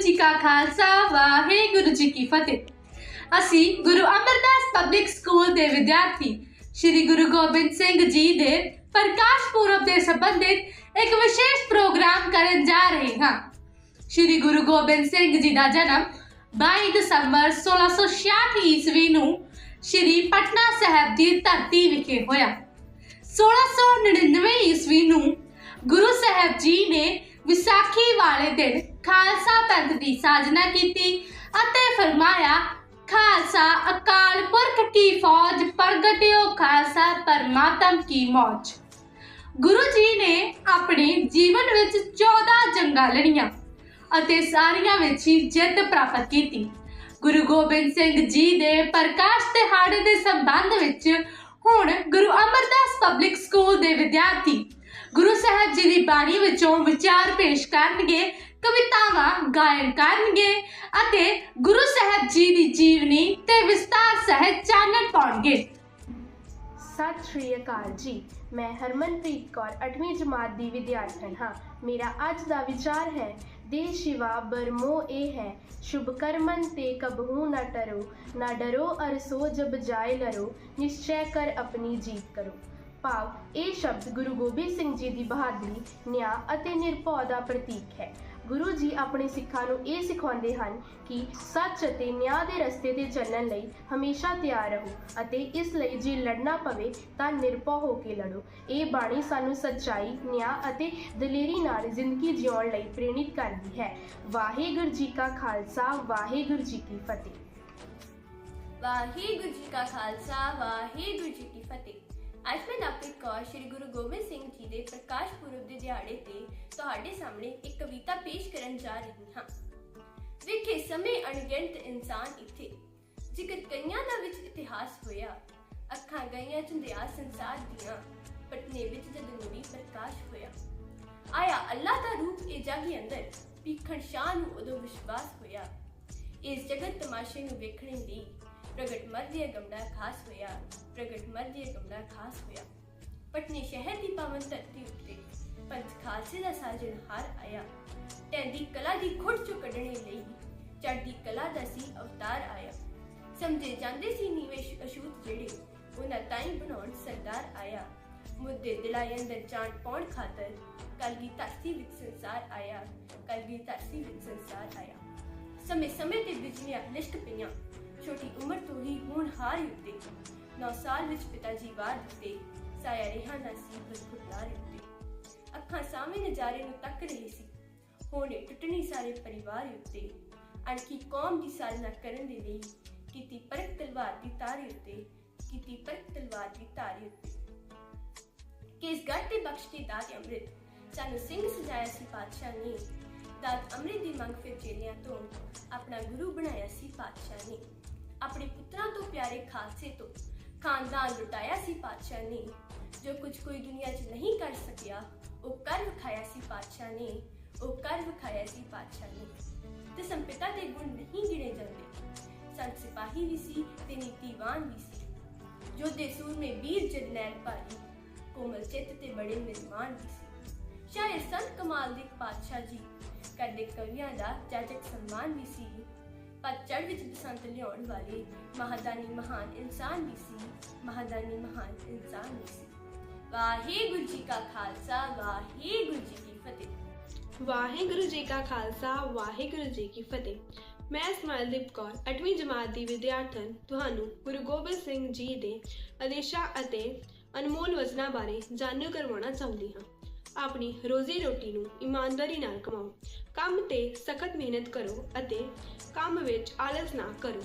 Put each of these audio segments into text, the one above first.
ਵਾਹਿਗੁਰੂ ਜੀ ਕਾ ਖਾਲਸਾ, ਵਾਹਿਗੁਰੂ ਜੀ ਕੀ ਫਤਿਹ। ਅਸੀਂ Guru Amardas public school ਦੇ ਵਿਦਿਆਰਥੀ ਸ੍ਰੀ ਗੁਰੂ ਗੋਬਿੰਦ ਸਿੰਘ ਜੀ ਦੇ ਪ੍ਰਕਾਸ਼ ਪੁਰਬ ਦੇ ਸੰਬੰਧਿਤ ਇੱਕ ਵਿਸ਼ੇਸ਼ ਪ੍ਰੋਗਰਾਮ ਕਰਨ ਜਾ ਰਹੇ ਹਾਂ। ਸ੍ਰੀ ਗੁਰੂ ਗੋਬਿੰਦ ਸਿੰਘ ਜੀ ਦਾ ਜਨਮ 22 ਦਸੰਬਰ 1666 ਈਸਵੀ ਨੂੰ ਸ੍ਰੀ ਪਟਨਾ ਸਾਹਿਬ ਦੀ ਧਰਤੀ ਵਿਖੇ ਹੋਇਆ। 1699 ਈਸਵੀ ਨੂੰ ਗੁਰੂ ਸਾਹਿਬ ਜੀ ਨੇ ਵਿਸਾਖੀ ਵਾਲੇ ਦਿਨ ਖਾਲਸਾ ਪੰਥ ਦੀ ਸਾਜਨਾ ਕੀਤੀ ਅਤੇ ਫਰਮਾਇਆ, ਖਾਲਸਾ ਅਕਾਲ ਪੁਰਖ ਕੀ ਫੌਜ, ਪ੍ਰਗਟਿਓ ਖਾਲਸਾ ਪਰਮਾਤਮ ਕੀ ਮੌਜ। ਗੁਰੂ ਜੀ ਨੇ ਆਪਣੇ ਜੀਵਨ ਵਿੱਚ 14 ਜੰਗਾਂ ਲੜੀਆਂ ਅਤੇ ਸਾਰੀਆਂ ਵਿੱਚ ਹੀ ਜਿੱਤ ਪ੍ਰਾਪਤ ਕੀਤੀ। ਗੁਰੂ ਗੋਬਿੰਦ ਸਿੰਘ ਜੀ ਦੇ ਪ੍ਰਕਾਸ਼ ਦਿਹਾੜੇ ਦੇ ਸੰਬੰਧ ਵਿੱਚ ਹੁਣ ਗੁਰੂ ਅਮਰਦਾਸ ਪਬਲਿਕ ਸਕੂਲ ਦੇ ਵਿਦਿਆਰਥੀ ਗੁਰੂ ਸਾਹਿਬ ਜੀ ਦੀ ਬਾਣੀ ਵਿੱਚੋਂ ਵਿਚਾਰ ਪੇਸ਼ ਕਰਨਗੇ ਕਵਿਤਾਵਾਂ ਗਾਇਨ ਕਰਨਗੇ ਅਤੇ ਗੁਰੂ ਸਾਹਿਬ ਜੀ ਦੀ ਜੀਵਨੀ ਤੇ ਵਿਸਤਾਰ ਸਹਿਤ ਚਾਨਣ ਪਾਉਣਗੇ। ਸਤਿ ਸ਼੍ਰੀ ਅਕਾਲ ਜੀ। ਮੈਂ ਹਰਮਨਪ੍ਰੀਤ ਕੌਰ 8ਵੀਂ ਜਮਾਤ ਦੀ ਵਿਦਿਆਰਥਣ ਹਾਂ। ਮੇਰਾ ਅੱਜ ਦਾ ਵਿਚਾਰ ਹੈ, ਦੇ ਸ਼ਿਵਾ ਬਰਮੋ ਇਹ ਹੈ, ਸ਼ੁਭ ਕਰਮਨ ਤੇ ਕਬਹੂ ਨਾ ਟਰੋ, ਨਾ ਡਰੋ ਅਰਸੋ ਜਬ ਜਾਏ ਲਰੋ, ਨਿਸ਼ਚੈ ਕਰ ਆਪਣੀ ਜੀਤ ਕਰੋ। ਭਾਵ, ਇਹ ਸ਼ਬਦ ਗੁਰੂ ਗੋਬਿੰਦ ਸਿੰਘ ਜੀ ਦੀ ਬਹਾਦਰੀ, ਨਿਆਂ ਅਤੇ ਨਿਰਭਉ ਦਾ ਪ੍ਰਤੀਕ ਹੈ। ਗੁਰੂ ਜੀ ਆਪਣੇ ਸਿੱਖਾਂ ਨੂੰ ਇਹ ਸਿਖਾਉਂਦੇ ਹਨ ਕਿ ਸੱਚ ਅਤੇ ਨਿਆਂ ਦੇ ਰਸਤੇ ਤੇ ਚੱਲਣ ਲਈ ਹਮੇਸ਼ਾ ਤਿਆਰ ਰਹੋ ਅਤੇ ਇਸ ਲਈ ਜੇ ਲੜਨਾ ਪਵੇ ਤਾਂ ਨਿਰਭਉ ਹੋ ਕੇ ਲੜੋ। ਇਹ ਬਾਣੀ ਸਾਨੂੰ ਸੱਚਾਈ, ਨਿਆਂ ਅਤੇ ਦਲੇਰੀ ਨਾਲ ਜ਼ਿੰਦਗੀ ਜਿਉਣ ਲਈ ਪ੍ਰੇਰਿਤ ਕਰਦੀ ਹੈ। ਵਾਹਿਗੁਰੂ ਜੀ ਕਾ ਖਾਲਸਾ, ਵਾਹਿਗੁਰੂ ਜੀ ਕੀ ਫਤਿਹ। ਵਾਹਿਗੁਰੂ ਜੀ ਕਾ ਖਾਲਸਾ, ਵਾਹਿਗੁਰੂ ਜੀ ਕੀ ਫਤਿਹ। ਅੱਜ ਮੈਂ ਨਵਪ੍ਰੀਤ ਕੌਰ ਸ੍ਰੀ ਗੁਰੂ ਗੋਬਿੰਦ ਸਿੰਘ ਜੀ ਦੇ ਪ੍ਰਕਾਸ਼ ਪੁਰਬ ਦੇ ਦਿਹਾੜੇ ਤੇ ਤੁਹਾਡੇ ਸਾਹਮਣੇ ਇੱਕ ਕਵਿਤਾ ਪੇਸ਼ ਕਰਨ ਜਾ ਰਹੀ ਹਾਂ। ਵੇਖੇ ਸਮੇਂ ਅਣਗਿਣਤ ਇਨਸਾਨ ਇੱਥੇ। ਜ਼ਿਕਰ ਕਈਆਂ ਦਾ ਵਿੱਚ ਇਤਿਹਾਸ ਹੋਇਆ, ਅੱਖਾਂ ਗਈਆਂ ਚੰਦਿਆ ਸੰਸਾਰ ਦੀਆਂ, ਪਟਨੇ ਵਿੱਚ ਜਦ ਨੂਰੀ ਪ੍ਰਕਾਸ਼ ਹੋਇਆ, ਆਇਆ ਅੱਲਾ ਦਾ ਰੂਪ ਇਹ ਜਾਗੀ ਅੰਦਰ, ਭੀਖਣ ਸ਼ਾਹ ਨੂੰ ਉਦੋਂ ਵਿਸ਼ਵਾਸ ਹੋਇਆ। ਇਸ ਜਗਤ ਤਮਾਸ਼ੇ ਨੂੰ ਵੇਖਣ ਲਈ ਪ੍ਰਗਟ ਮਰਦੀ ਗਮੜਾ ਖਾਸ ਹੋਇਆ, ਪ੍ਰਗਟ ਮਰਦੀ ਗਮੜਾ ਖਾਸ ਹੋਇਆ। ਪਟਨੇ ਸ਼ਹਿਰ ਦੀ ਪਾਵਨ ਧਰਤੀ ਉੱਤੇ ਪੰਥ ਖਾਲਸੇ ਦਾ ਸਾਜਣ ਹਾਰ ਆਇਆ। ਟੈਂਦੀ ਕਲਾ ਦੀ ਖੁੱਡ ਚੋਂ ਕੱਢਣੇ ਲਈ ਚੜ੍ਹਦੀ ਕਲਾ ਦਾ ਸੀ ਅਵਤਾਰ ਆਇਆ। ਸਮਝੇ ਜਾਂਦੇ ਸੀ ਨੀਵੇਂ ਅਸ਼ੂਤ ਜਿਹੜੇ, ਉਹਨਾਂ ਤਾਈਂ ਬਣਾਉਣ ਸਰਦਾਰ ਆਇਆ। ਮੁੱਦੇ ਦਿਲਾਏ ਅੰਦਰ ਜਾਣ ਪਾਉਣ ਖਾਤਰ ਕਲਗੀ ਧਰਤੀ ਵਿੱਚ ਸੰਸਾਰ ਆਇਆ ਕਲਗੀ ਧਰਤੀ ਵਿੱਚ ਸੰਸਾਰ ਆਇਆ। ਸਮੇਂ ਸਮੇਂ ਤੇ ਬਿਜਲੀਆਂ ਲਿਸ਼ਕ ਪਈਆਂ ਛੋਟੀ ਉਮਰ ਤੋਂ ਹੀ ਹੁਣ ਹਾਰ ਉੱਤੇ 9 ਸਾਲ ਵਿੱਚ ਪਿਤਾ ਜੀ ਵਾਰ ਦਿੱਤੇ। ਸਾਇਆ ਰਿਹਾ ਸੀ ਬਸਪੁੱਲਾ ਉੱਤੇ ਅੱਖਾਂ ਸਾਹਮਣੇ ਨਜ਼ਾਰੇ ਨੂੰ ਤੱਕ ਰਹੀ ਸੀ। ਹੋਣੇ ਟੁੱਟਣੀ ਸਾਰੇ ਪਰਿਵਾਰ ਉੱਤੇ। ਅਣਖੀ ਕੌਮ ਦੀ ਸਾਜਨਾ ਕਰਨ ਦੇ ਲਈ ਕੀਤੀ ਪਰਖ ਤਲਵਾਰ ਦੀ ਤਾਰੇ ਉੱਤੇ, ਕੀਤੀ ਪਰਖ ਤਲਵਾਰ ਦੀ ਤਾਰੇ ਉੱਤੇ। ਕਿਸ ਗੱਟ ਤੇ ਬਖਸ਼ ਕੇ ਦਾਤ ਅੰਮ੍ਰਿਤ। ਸਾਨੂੰ ਸਿੰਘ ਸਜਾਇਆ ਸੀ ਪਾਤਸ਼ਾਹ ਨੇ। ਦਾਤ ਅੰਮ੍ਰਿਤ ਦੀ ਮੰਗ ਫਿਰ ਚੇਲਿਆਂ ਤੋਂ ਆਪਣਾ ਗੁਰੂ ਬਣਾਇਆ ਸੀ ਪਾਤਸ਼ਾਹ ਨੇ। ਆਪਣੇ ਪੁੱਤਰਾਂ ਤੋਂ ਪਿਆਰੇ ਖਾਲਸੇ ਤੋਂ ਖਾਨਦਾਨ ਲੁਟਾਇਆ ਸੀ ਪਾਤਸ਼ਾਹ ਨੇ। ਜੋ ਕੁਝ ਕੋਈ ਦੁਨੀਆ 'ਚ ਨਹੀਂ ਕਰ ਸਕਿਆ, ਉਹ ਕਰ ਵਿਖਾਇਆ ਸੀ ਪਾਤਸ਼ਾਹ ਨੇ, ਉਹ ਕਰ ਵਿਖਾਇਆ ਸੀ ਪਾਤਸ਼ਾਹ ਨੇ। ਤੇ ਸੰਪਿਤਾ ਦੇ ਗੁਣ ਨਹੀਂ ਗਿਣੇ ਜਾਂਦੇ। ਸੰਤ ਸਿਪਾਹੀ ਵੀ ਸੀ ਤੇ ਨੀਤੀਵਾਨ ਵੀ ਸੀ। ਜੋ ਦੇ ਸੂਰਮੇ ਵੀਰ ਜਰਨੈਲ ਭਾਈ ਕੋਮਲ ਚਿੱਤ ਤੇ ਬੜੇ ਨਿਰਮਾਨ ਵੀ ਸੀ। ਸ਼ਾਇਰ ਸੰਤ ਕਮਾਲ ਦੇ ਪਾਤਸ਼ਾਹ ਜੀ, ਕਰਦੇ ਕਵੀਆਂ ਦਾ ਜਾਜਕ ਸਨਮਾਨ ਵੀ ਸੀ। ਪਤਝੜ ਵਿੱਚ ਬਸੰਤ ਲਿਆਉਣ ਵਾਲੇ ਮਹਾਦਾਨੀ ਮਹਾਨ ਇਨਸਾਨ ਵੀ ਸੀ, ਮਹਾਦਾਨੀ ਮਹਾਨ ਇਨਸਾਨ ਵੀ ਸੀ। ਵਾਹਿਗੁਰੂ ਜੀ ਕਾ ਖਾਲਸਾ, ਵਾਹਿਗੁਰੂ ਜੀ ਕੀ ਫਤਿਹ। ਵਾਹਿਗੁਰੂ ਜੀ ਕਾ ਖਾਲਸਾ, ਵਾਹਿਗੁਰੂ ਜੀ ਕੀ ਫਤਿਹ। ਮੈਂ ਸਮਾਇਲਦੀਪ ਕੌਰ 8ਵੀਂ ਜਮਾਤ ਦੀ ਵਿਦਿਆਰਥਣ। ਤੁਹਾਨੂੰ ਗੁਰੂ ਗੋਬਿੰਦ ਸਿੰਘ ਜੀ ਦੇ ਆਦੇਸ਼ਾਂ ਅਤੇ ਅਨਮੋਲ ਵਚਨਾਂ ਬਾਰੇ ਜਾਣੂ ਕਰਵਾਉਣਾ ਚਾਹੁੰਦੀ ਹਾਂ। ਆਪਣੀ ਰੋਜ਼ੀ ਰੋਟੀ ਨੂੰ ਇਮਾਨਦਾਰੀ ਨਾਲ ਕਮਾਓ। ਕੰਮ ਤੇ ਸਖਤ ਮਿਹਨਤ ਕਰੋ ਅਤੇ ਕੰਮ ਵਿੱਚ ਆਲਸ ਨਾ ਕਰੋ।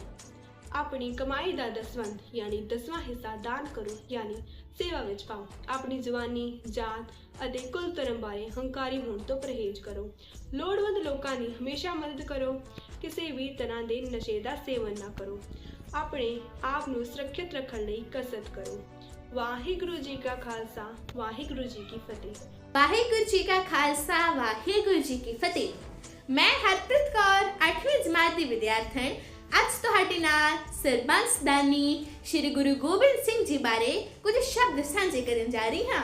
ਆਪਣੀ ਕਮਾਈ ਦਾ ਦਸਵੰਧ ਯਾਨੀ ਦਸਵਾਂ ਹਿੱਸਾ ਦਾਨ ਕਰੋ, ਯਾਨੀ ਸੇਵਾ ਵਿੱਚ ਪਾਓ। ਆਪਣੀ ਜਵਾਨੀ ਜਾਤ ਅਤੇ ਕੁਲ ਧਰਮ ਬਾਰੇ ਹੰਕਾਰੀ ਹੋਣ ਤੋਂ ਪਰਹੇਜ਼ ਕਰੋ। ਲੋੜਵੰਦ ਲੋਕਾਂ ਦੀ ਹਮੇਸ਼ਾ ਮਦਦ ਕਰੋ। ਕਿਸੇ ਵੀ ਤਰ੍ਹਾਂ ਦੇ ਨਸ਼ੇ ਦਾ ਸੇਵਨ ਨਾ ਕਰੋ। ਆਪਣੇ ਆਪ ਨੂੰ ਸੁਰੱਖਿਅਤ ਰੱਖਣ ਲਈ ਕਸਰਤ ਕਰੋ। ਵਾਹਿਗੁਰੂ ਜੀ ਕਾ ਖਾਲਸਾ, ਵਾਹਿਗੁਰੂ ਜੀ ਕੀ ਫਤਿਹ। ਵਾਹਿਗੁਰੂ ਜੀ ਕਾ ਖਾਲਸਾ, ਵਾਹਿਗੁਰੂ ਜੀ ਕੀ ਫਤਿਹ। ਮੈਂ ਹਰਪ੍ਰੀਤ ਕੌਰ 8ਵੀਂ ਜਮਾਤ ਦੀ ਵਿਦਿਆਰਥਣ। ਅੱਜ ਤੁਹਾਡੇ ਨਾਲ ਸਰਬੰਸ ਦਾਨੀ ਸ੍ਰੀ ਗੁਰੂ ਗੋਬਿੰਦ ਸਿੰਘ ਜੀ ਬਾਰੇ ਕੁਝ ਸ਼ਬਦ ਸਾਂਝੇ ਕਰਨ ਜਾ ਰਹੀ ਹਾਂ।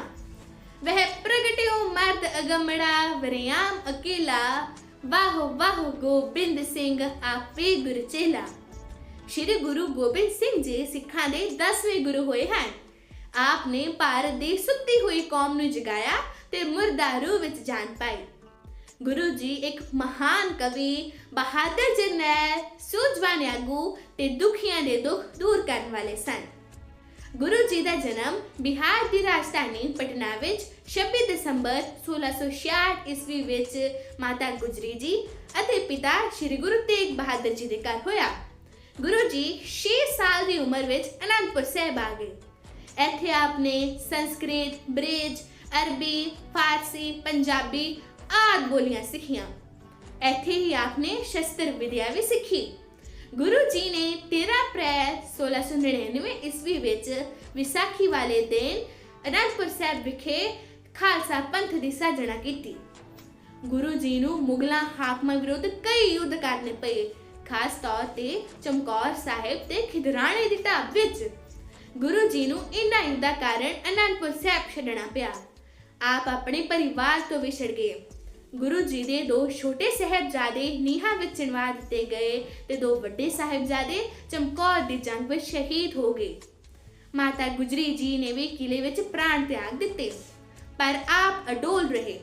ਵਹ ਪ੍ਰਗਟਿਓ ਮਰਦ ਅਗਮੜਾ, ਵਰਿਆਮ ਅਕੇਲਾ। ਵਾਹੋ ਵਾਹੋ ਗੋਬਿੰਦ ਸਿੰਘ, ਆਪੇ ਗੁਰ ਚੇਲਾ। ਸ਼੍ਰੀ ਗੁਰੂ ਗੋਬਿੰਦ ਸਿੰਘ ਜੀ ਸਿੱਖਾਂ ਦੇ 10ਵੇਂ ਗੁਰੂ ਹੋਏ ਹਨ। ਆਪ ਨੇ ਭਾਰਤ ਦੀ ਸੁੱਤੀ ਹੋਈ ਕੌਮ ਨੂੰ ਜਗਾਇਆ ਤੇ ਮੁਰਦਾ ਰੂਹ ਵਿੱਚ ਜਾਨ ਪਾਈ। ਗੁਰੂ ਜੀ ਇੱਕ ਮਹਾਨ ਕਵੀ, ਬਹਾਦਰ ਜਰਨੈਲ, ਸੂਝਵਾਨ ਆਗੂ ਤੇ ਦੁਖੀਆਂ ਦੇ ਦੁੱਖ ਦੂਰ ਕਰਨ ਵਾਲੇ ਸਨ। ਗੁਰੂ ਜੀ ਦਾ ਜਨਮ ਬਿਹਾਰ ਦੀ ਰਾਜਧਾਨੀ ਪਟਨਾ ਵਿੱਚ 26 ਦਸੰਬਰ 1666 ਈਸਵੀ ਵਿੱਚ ਮਾਤਾ ਗੁਜਰੀ ਜੀ ਅਤੇ ਪਿਤਾ ਸ੍ਰੀ ਗੁਰੂ ਤੇਗ ਬਹਾਦਰ ਜੀ ਦੇ ਘਰ ਹੋਇਆ। ਗੁਰੂ ਜੀ 6 ਸਾਲ ਦੀ ਉਮਰ ਵਿੱਚ ਅਨੰਦਪੁਰ ਸਾਹਿਬ ਆ ਗਏ। ਇੱਥੇ ਆਪਨੇ ਸੰਸਕ੍ਰਿਤ, ਬ੍ਰਿਜ ਅਰਬੀ, ਫਾਰਸੀ, ਪੰਜਾਬੀ ਆਦਿ ਬੋਲੀਆਂ ਸਿੱਖੀਆਂ। ਇੱਥੇ ਹੀ ਆਪਨੇ ਸ਼ਸਤਰ ਵਿਦਿਆ ਵੀ ਸਿੱਖੀ। ਗੁਰੂ ਜੀ ਨੇ 13 ਅਪ੍ਰੈਲ 1699 ਈਸਵੀ ਵਿੱਚ ਵਿਸਾਖੀ ਵਾਲੇ ਦਿਨ ਅਨੰਦਪੁਰ ਸਾਹਿਬ ਵਿਖੇ ਖਾਲਸਾ ਪੰਥ ਦੀ ਸਾਜਣਾ ਕੀਤੀ। ਗੁਰੂ ਜੀ ਨੂੰ ਮੁਗਲਾਂ ਹਾਕਮਾਂ ਵਿਰੁੱਧ ਕਈ ਯੁੱਧ ਕਰਨੇ ਪਏ, ਖਾਸ ਤੌਰ ਤੇ ਚਮਕੌਰ ਸਾਹਿਬ ਤੇ ਖਿਦਰਾਣੇ ਦੀ ਢਾਬ ਵਿੱਚ। ਗੁਰੂ ਜੀ ਨੂੰ ਇਹਨਾਂ ਯੁੱਧਾਂ ਕਾਰਨ ਅਨੰਦਪੁਰ ਸਾਹਿਬ ਛੱਡਣਾ ਪਿਆ। ਆਪ ਆਪਣੇ ਪਰਿਵਾਰ ਤੋਂ ਵਿਛੜ ਗਏ। ਗੁਰੂ ਜੀ ਦੇ ਦੋ ਛੋਟੇ ਸਹਿਬਜ਼ਾਦੇ ਨੀਹਾਂ ਵਿੱਚ ਚਿਣਵਾ ਦਿੱਤੇ ਗਏ ਤੇ ਦੋ ਵੱਡੇ ਸਹਿਬਜ਼ਾਦੇ ਚਮਕੌਰ ਦੀ ਜੰਗ ਵਿੱਚ ਸ਼ਹੀਦ ਹੋ ਗਏ। ਮਾਤਾ ਗੁਜਰੀ ਜੀ ਨੇ ਵੀ ਕਿਲੇ ਵਿੱਚ ਪ੍ਰਾਣ ਤਿਆਗ ਦਿੱਤੇ, ਪਰ ਆਪ ਅਡੋਲ ਰਹੇ।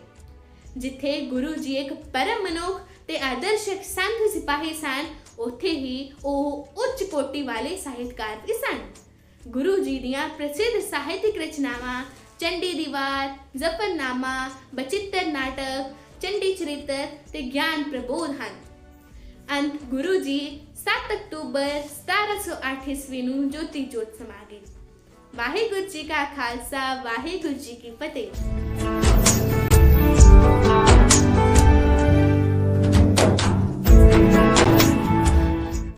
ਜਿੱਥੇ ਗੁਰੂ ਜੀ ਇੱਕ ਪਰਮ ਮਨੁੱਖ ਤੇ ਆਦਰਸ਼ਕ ਸੰਤ ਸਿਪਾਹੀ ਸਨ, ਉੱਥੇ ਹੀ ਉਹ ਉੱਚ ਕੋਟੀ ਵਾਲੇ ਸਾਹਿਤਕਾਰ ਵੀ ਸਨ। ਗੁਰੂ ਜੀ ਦੀਆਂ ਪ੍ਰਸਿੱਧ ਸਾਹਿਤਿਕ ਰਚਨਾਵਾਂ ਚੰਡੀ ਦੀਵਾਰ ਜ਼ਫਰਨਾਮਾ ਬਚਿੱਤਰ ਨਾਟਕ ਚੰਡੀ ਚਰਿੱਤਰ ਤੇ ਗਿਆਨ ਪ੍ਰਬੋਧ ਹਨ ਅੰਤ ਗੁਰੂ ਜੀ 7 ਅਕਤੂਬਰ 1708 ਈਸਵੀ ਨੂੰ ਜੋਤੀ ਜੋਤ ਸਮਾ ਗਏ ਵਾਹਿਗੁਰੂ ਜੀ ਕਾ ਖਾਲਸਾ ਵਾਹਿਗੁਰੂ ਜੀ ਕੀ ਫਤਿਹ